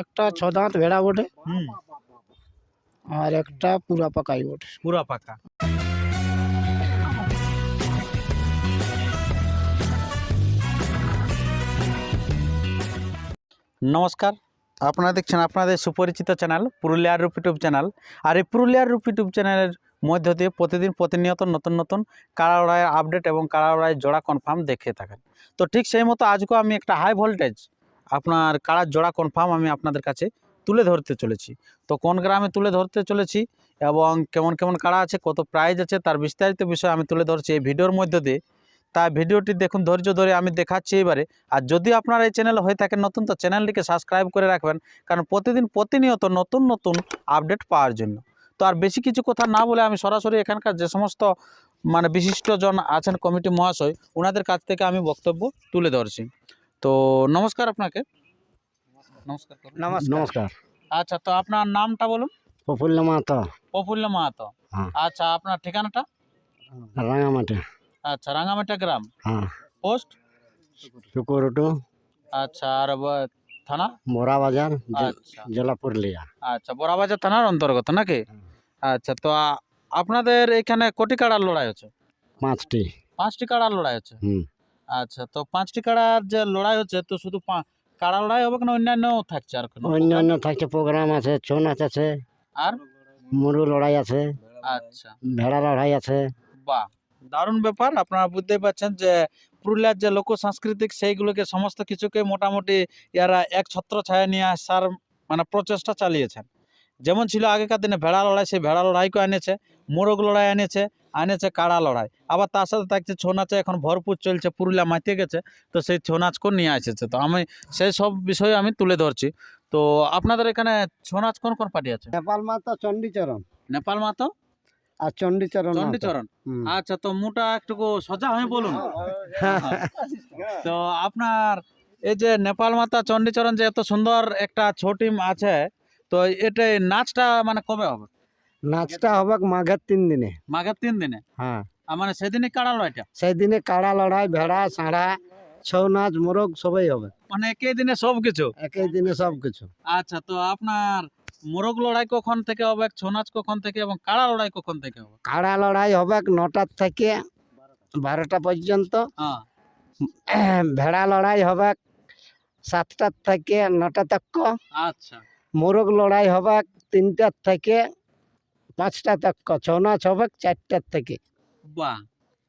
একটা ছ দাঁত ভেড়া বটে। হুম। আর একটা পুরা পাকাই বটে। পুরা পাকা। নমস্কার। আপনারা দেখছেন আপনাদের সুপরিচিত চ্যানেল পুরুলিয়ার রূপ ইউটিউব চ্যানেল। আর এই পুরুলিয়ার রূপ ইউটিউব চ্যানেলের মধ্য দিয়ে প্রতিদিন প্রতিনিয়ত নতুন নতুন লড়াইয়ের আপডেট এবং লড়াইয়ের জোড়া কনফার্ম দেখে থাকেন। তো ঠিক সেই মতো আজকেও আমি একটা হাই ভোল্টেজ আপনার কাড়ার জোড়া কনফার্ম আমি আপনাদের কাছে তুলে ধরতে চলেছি। তো কোন গ্রামে তুলে ধরতে চলেছি এবং কেমন কেমন কাড়া আছে, কত প্রাইজ আছে তার বিস্তারিত বিষয় আমি তুলে ধরছি এই ভিডিওর মধ্য দিয়ে। তাই ভিডিওটি দেখুন ধৈর্য ধরে আমি দেখাচ্ছি এবারে। আর যদি আপনার এই চ্যানেল হয়ে থাকেন নতুন, তো চ্যানেলটিকে সাবস্ক্রাইব করে রাখবেন কারণ প্রতিদিন প্রতিনিয়ত নতুন নতুন আপডেট পাওয়ার জন্য। তো আর বেশি কিছু কথা না বলে আমি সরাসরি এখানকার যে সমস্ত মানে বিশিষ্টজন আছেন কমিটি মহাশয় ওনাদের কাছ থেকে আমি বক্তব্য তুলে ধরছি। তো নমস্কার আপনাকে। নমস্কার নমস্কার। আচ্ছা তো আপনার নামটা বলুন। প্রফুল্ল মাহাতো। প্রফুল্ল মাহাতো। হ্যাঁ। আচ্ছা আপনার ঠিকানাটা? রাঙামাটি। আচ্ছা রাঙামাটা গ্রাম। হ্যাঁ। পোস্ট? শুকুরটু। আচ্ছা আর থানা? মোরা বাজার আচ্ছা। জেলা পুরুলিয়া। আচ্ছা বড়াবাজার থানার অন্তর্গত নাকি? আচ্ছা তো আপনাদের এখানে কোটি কাড়ার লড়াই হচ্ছে? পাঁচটি। পাঁচটি কাড়ার লড়াই হচ্ছে? হুম। আচ্ছা তো পাঁচটি কাড়ার যে লড়াই হচ্ছে তো শুধু কাড়া লড়াই হবে না অন্যান্য থাকছে আর কোনো? অন্য অন্য থাকছে প্রোগ্রাম আছে ছৌ নাচ আছে। আর? মুরু লড়াই আছে। আচ্ছা। ভেড়া লড়াই আছে। বাহ দারুণ ব্যাপার। আপনারা বুঝতেই পারছেন যে পুরুলিয়ার যে লোক সাংস্কৃতিক সেইগুলোকে সমস্ত কিছুকে মোটামুটি এরা এক ছত্র ছায়া নিয়ে আসার মানে প্রচেষ্টা চালিয়েছেন। যেমন ছিল আগেকার দিনে ভেড়া লড়াই সেই ভেড়া লড়াইকে এনেছে মোরগ লড়াই এনেছে আনেছে কাড়া লড়াই। আবার তার সাথে থাকছে ছৌ নাচে এখন ভরপুর চলছে পুরুলিয়া মাইতে গেছে তো সেই ছৌ নাচকেও নিয়ে এসেছে। তো আমি সেই সব বিষয়ে আমি তুলে ধরছি। তো আপনাদের এখানে ছৌ নাচ কোন কোন পার্টি আছে? নেপাল মাতা চণ্ডীচরণ। নেপাল মাতো? আর চণ্ডীচরণ চণ্ডীচরণ? আচ্ছা তো মোটা একটু সোজা হয়ে বলুন। তো আপনার এই যে নেপাল মাতা চণ্ডীচরণ যে এত সুন্দর একটা ছো টিম আছে তো এটা নাচটা মানে কবে হবে? নাচটা হবে মাঘের তিন দিনে। মাঘের তিন দিনে? হ্যাঁ। মানে সেদিনই কাড়ালো এটা সেই দিনে কাড়া লড়াই ভেড়া সাঁড়া ছৌ নাচ মোরগ সবই হবে। মানে একই দিনে সব কিছু একই দিনে সব কিছু আচ্ছা তো আপনার মোরগ লড়াই কখন থেকে হবে ছৌ নাচ কখন থেকে এবং কাড়া লড়াই কখন থেকে হবে? কাড়া লড়াই হবে নটার থেকে বারোটা পর্যন্ত। হ্যাঁ। ভেড়া লড়াই হবে সাতটার থেকে নটা তক আচ্ছা। মোরগ লড়াই হবে তিনটার থেকে পাঁচটা তক ছৌ নাচ হবে চারটার থেকে। বাহ।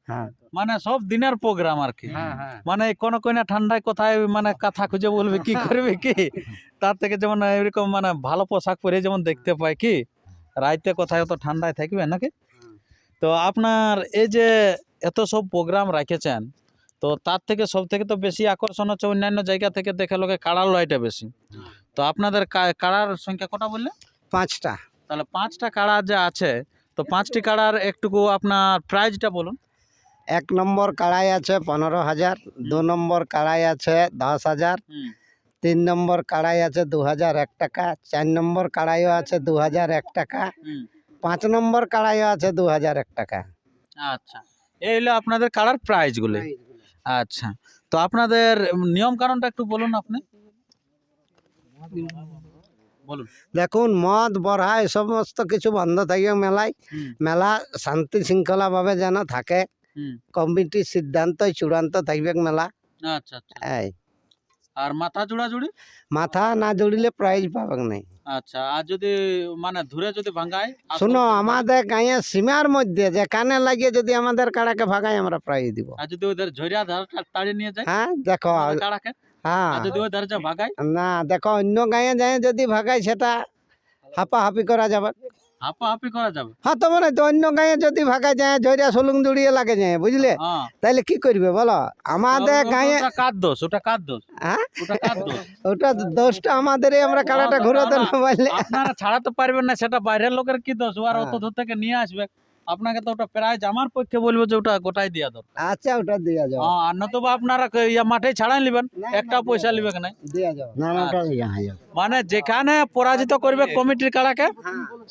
হ্যাঁ। মানে সব দিনের প্রোগ্রাম আর কি। হ্যাঁ হ্যাঁ। মানে কোনো কোনো ঠান্ডায় কোথায় মানে কথা খুঁজে বলবে কি করবে কি? তার থেকে যেমন এরকম মানে ভালো পোশাক পরে যেমন দেখতে পাই কি? রাইতে কোথায় অত ঠান্ডায় থাকবে নাকি? তো আপনার এই যে এত সব প্রোগ্রাম রাখেছেন তো তার থেকে সব থেকে তো বেশি আকর্ষণ হচ্ছে অন্যান্য জায়গা থেকে দেখে লোকে কাড়ার লড়াইটা বেশি। তো আপনাদের কাড়ার সংখ্যা কটা বললে পাঁচটা। তাহলে পাঁচটা কাড়া যা আছে তো পাঁচটি কাড়ার একটুকু আপনার প্রাইজটা বলুন। এক নম্বর কাড়াই আছে পনেরো হাজার দু নম্বর কাড়াই আছে দশ হাজার তিন নম্বর কাড়াই আছে দু হাজার এক টাকা চার নম্বর কাড়াইও আছে দু হাজার এক টাকা পাঁচ নম্বর কাড়াইও আছে দু হাজার এক টাকা। আচ্ছা এই হলো আপনাদের কাড়ার প্রাইজগুলো। আচ্ছা তো আপনাদের নিয়ম কারণটা একটু বলুন আপনি। দেখুন মদ বড়া এই সমস্ত কিছু বন্ধ থাকবে মেলায়। মেলা শান্তি শৃঙ্খলাভাবে যেন থাকে। হুম। কমিটির সিদ্ধান্তই চূড়ান্ত থাকবে মেলা। আচ্ছা আচ্ছা। এই। আর মাথা জোড়া জুড়ি মাথা না জুড়িলে প্রাইজ পাবেন নাই। আচ্ছা আর যদি মানে ধরে যদি ভাঙায় শুনো আমাদের গাঁয়ের সীমার মধ্যে যে কানে লাগিয়ে যদি আমাদের কাড়াকে ভাগাই আমরা প্রাইজ দিব। আর যদি ওদের ঝরিয়া ধার তাড়িয়ে নিয়ে যায়? হ্যাঁ দেখো কাড়াকে? হ্যাঁ। যদি ওই ধারে ভাগায় না দেখো অন্য গাঁয়ে যায় যদি ভাগাই সেটা হাপাহাপি করা যাবে। হাপা হাপি করা যাবে? হ্যাঁ তো মানে তো অন্য গাঁয়ে যদি যায় সলুং জুড়িয়ে লাগে যায় বুঝলে? হ্যাঁ। তাইলে কি করবে বলো? আমাদের গাঁয়ে কার দোষ? ওটা কার দোষ? হ্যাঁ? ওটা কার দোষ? ওটা দোষটা আমাদেরই আমরা ঘুরোতে না পারলে। আপনারা ছাড়াতে পারবেন না সেটা বাইরের লোকের কি দোষ? আর অত হ্যাঁ। দূর থেকে নিয়ে আসবে। আপনাকে তো ওটা প্রায় জামার পক্ষে বলব যে ওটা গোটাই দিয়া দরকার আচ্ছা ওটা দিয়া যাও। হ্যাঁ, আর নতুবা আপনারা ইয়া মাঠে ছাড়াই নেবেন? একটা পয়সা নিবে না দিয়া যাও। না না ওটা দিয়া যাও মানে যেখানে পরাজিত করবে কমিটির কাড়াকে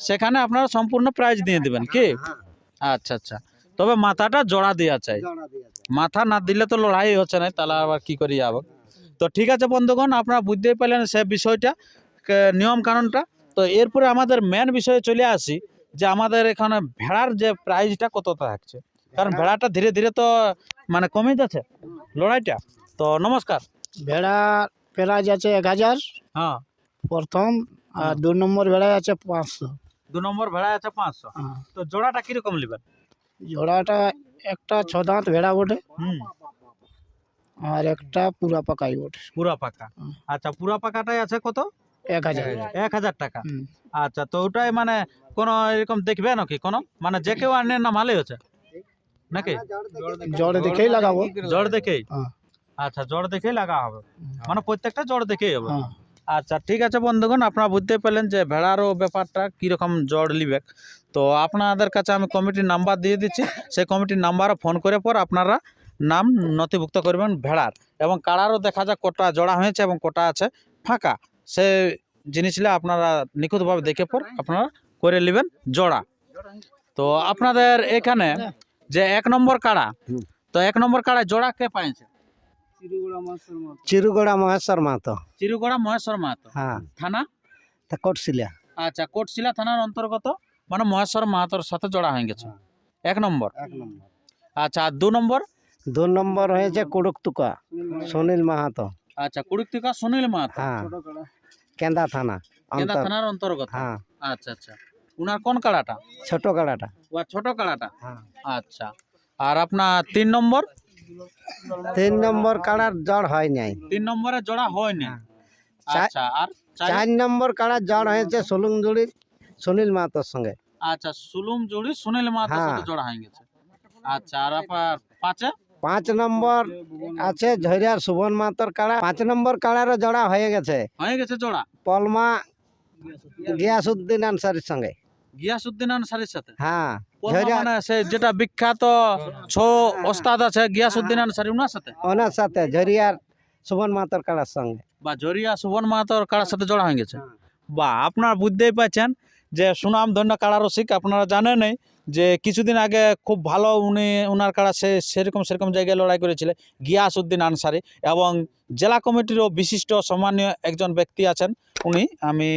সেখানে আপনারা সম্পূর্ণ প্রাইজ দিয়ে দিবেন কি? আচ্ছা আচ্ছা। তবে মাথাটা জোড়া দেওয়া চাই। মাথা না দিলে তো লড়াই হচ্ছে না তাহলে আবার কি করি যাব তো ঠিক আছে বন্ধুগণ আপনারা বুঝতেই পারলেন সে বিষয়টা নিয়ম কানুনটা। তো এরপরে আমাদের মেন বিষয়ে চলে আসি। যে আমাদের এখানে ভেড়ার যে প্রাইজটা কত থাকছে। কারণ ভেড়াটা ধীরে ধীরে তো মানে কমে যাচ্ছে লড়াইটা। তো নমস্কার। ভেড়া প্রাইজ আছে এক হাজার। হ্যাঁ। প্রথম আর দু নম্বর ভেড়া আছে পাঁচশো। দু নম্বর ভেড়া আছে পাঁচশো। হ্যাঁ। তো জোড়াটা কীরকম নেবেন? জোড়াটা একটা ছ দাঁত ভেড়া বটে। হুম। আর একটা পুরা পাকাই বটে। পুরা পাকা। আচ্ছা পুরা পাকাটাই আছে কত? এক হাজার। এক হাজার টাকা। আচ্ছা তো ওটাই মানে কোনো এরকম দেখবে নাকি কোনো? মানে যে কেউ আনে না ভালোই হচ্ছে? নাকি? জড় দেখেই লাগাবো। জড় দেখেই? হ্যাঁ। আচ্ছা জড় দেখেই লাগা হবে। মানে প্রত্যেকটা জড় দেখেই হবে। হ্যাঁ। আচ্ছা ঠিক আছে বন্ধুগণ আপনারা বুঝতে পারলেন যে ভেড়ারও ব্যাপারটা কীরকম জড় লিবে তো আপনাদের কাছে আমি কমিটির নাম্বার দিয়ে দিচ্ছি। সেই কমিটির নাম্বারে ফোন করে পর আপনারা নাম নথিভুক্ত করবেন ভেড়ার। এবং কাড়ারও দেখা যাক কটা জোড়া হয়েছে এবং কটা আছে ফাঁকা। সে জিনিসগুলো আপনারা নিখুঁতভাবে দেখে পর আপনারা করে নেবেন জোড়া। তো আপনাদের এখানে যে এক নম্বর কাড়া তো এক নম্বর কাড়ায় জোড়া কে পাইছে? চিরুগড়া মহেশ্বর মাহাতো। চিরুগড়া মহেশ্বর মাহাতো। হ্যাঁ। থানা? তা কোটশিলা। আচ্ছা কোটশিলা থানার অন্তর্গত মানে মহেশ্বর মাহাতোর সাথে জোড়া হয়ে গেছে। এক নম্বর? এক নম্বর। আচ্ছা আর দু নম্বর? দু নম্বর হয়েছে কুড়ুকতুকা সুনীল মাহাতো। আচ্ছা কুড়িকা সুনীল মাহাতো। হ্যাঁ। কেন্দা থানা কেন্দা থানার অন্তর্গত? হ্যাঁ। আচ্ছা আচ্ছা। উনার কোন কাড়াটা? ছোট গাড়াটা ও ছোট কাড়াটা? হ্যাঁ। আচ্ছা। আর আপনার তিন নম্বর? তিন নম্বর কাড়ার জড় হয় নাই। তিন নম্বরে জোড়া হয় না আচ্ছা আর চার- নম্বর কাড়ার জড় হয়েছে সোলুংজুড়ির সুনীল মাহাতোর সঙ্গে। আচ্ছা সুলুম জুড়ি সুনীল মাহাতোর হ্যাঁ। সাথে জোড়া হয়ে গেছে। আচ্ছা আর আপনার পাঁচে? পাঁচ নম্বর আছে ঝরিয়ার সুবন মাহাতোর কাড়া। পাঁচ নম্বর কাড়ারও জড়া হয়ে গেছে। হয়ে গেছে জোড়া? পলমা গিয়াসুদ্দিন আনসারির সঙ্গে। গিয়াসুদ্দিন আনসারির সাথে? হ্যাঁ ঝরিয়া মানে যেটা বিখ্যাত ছ ওস্তাদ আছে আনসারি ওনার সাথে? ওনার সাথে ঝরিয়ার সুবন কাড়ার সঙ্গে। বা সুবন কাড়ার সাথে জোড়া হয়ে গেছে। বা আপনারা বুঝতেই পাচ্ছেন যে সুনাম ধন্য কাড়া রসিক আপনারা জানেনই যে কিছুদিন আগে খুব ভালো উনি ওনার কাড়া সে, সেরকম সেরকম জায়গায় লড়াই করেছিলেন গিয়াসউদ্দিন আনসারি এবং জেলা কমিটিরও বিশিষ্ট সম্মানীয় একজন ব্যক্তি আছেন উনি। আমি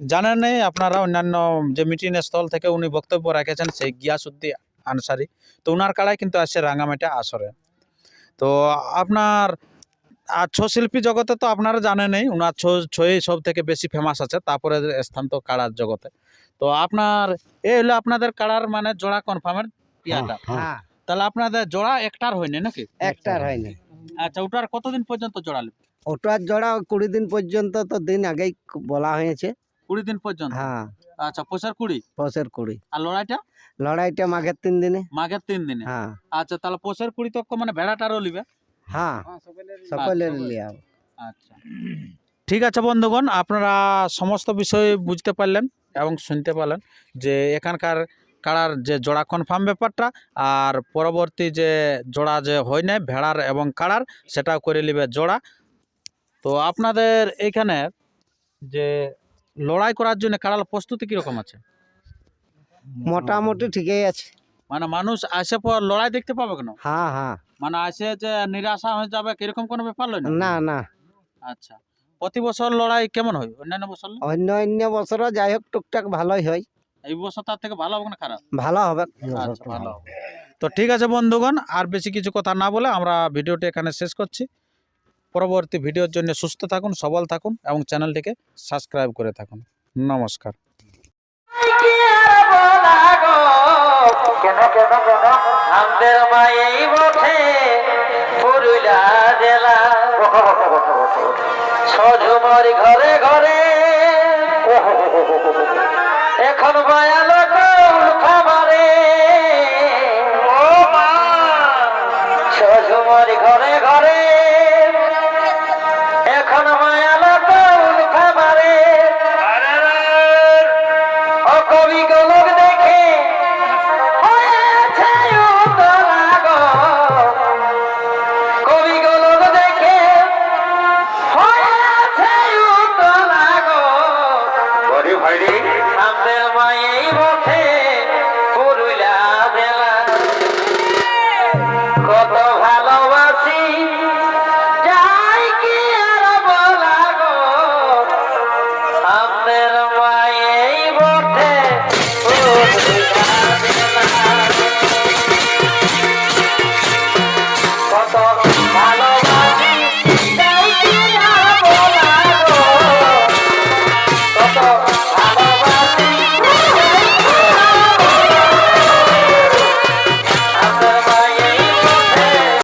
জানেনই আপনারা অন্যান্য যে মিটিং স্থল থেকে উনি বক্তব্য রেখেছেন সেই গিয়াসউদ্দিন আনসারি। তো ওনার কাড়াই কিন্তু আসছে রাঙামাটা আসরে। তো আপনার, আর ছৌ শিল্পী জগতে তো আপনারা জানেনই ওনার ছৌ ছই সব থেকে বেশি ফেমাস আছে, তারপরে স্থান তো কাড়ার জগতে। তো আপনার এই হলো আপনাদের কাড়ার মানে জোড়া কনফার্মের ইয়াটা হ্যাঁ তাহলে আপনাদের জোড়া একটার হয়নি নাকি? একটার হয়নি। আচ্ছা ওটার কতদিন পর্যন্ত জোড়ালে ওটার জোড়া কুড়ি দিন পর্যন্ত তো দিন আগেই বলা হয়েছে। কুড়ি দিন পর্যন্ত? হ্যাঁ। আচ্ছা পয়সার কুড়ি? পৌষের কুড়ি। আর লড়াইটা? লড়াইটা মাঘের তিন দিনে। মাঘের তিন দিনে? হ্যাঁ। আচ্ছা তাহলে পয়সার কুড়ি তো মানে ভেড়াটারও লিবে। হ্যাঁ সকলে আচ্ছা। লিয়া আচ্ছা। ঠিক আছে বন্ধুগণ আপনারা সমস্ত বিষয় বুঝতে পারলেন। এবং শুনতে পারলেন যে এখানকার কাড়ার যে জোড়া কনফার্ম ব্যাপারটা আর পরবর্তী যে জোড়া যে হয় নাই ভেড়ার এবং কাড়ার সেটাও করে নেবে জোড়া। তো আপনাদের এইখানে যে লড়াই করার জন্য কাড়ার প্রস্তুতি কীরকম আছে? মোটামুটি ঠিকই আছে। মানে মানুষ আসে পর লড়াই দেখতে পাবে কেন? হ্যাঁ হ্যাঁ। মানে আসে যে নিরাশা হয়ে যাবে এরকম কোনো ব্যাপার না না। আচ্ছা। প্রতি বছর লড়াই কেমন হয় অন্যান্য বছর অন্য অন্য বছরও যাই হোক টুকটাক ভালোই হয় এই বছর তার থেকে ভালো হবে না খারাপ ভালো হবে আচ্ছা ভালো হবে। তো ঠিক আছে বন্ধুগণ আর বেশি কিছু কথা না বলে আমরা ভিডিওটি এখানে শেষ করছি পরবর্তী ভিডিওর জন্য সুস্থ থাকুন সবল থাকুন এবং চ্যানেলটিকে সাবস্ক্রাইব করে থাকুন নমস্কার আমাদের বটে পুরুলা জেলা। সঝুমর ঘরে ঘরে। এখন বায়াল খাবারে সঝুমর ঘরে ঘরে। ভাই রে আমায়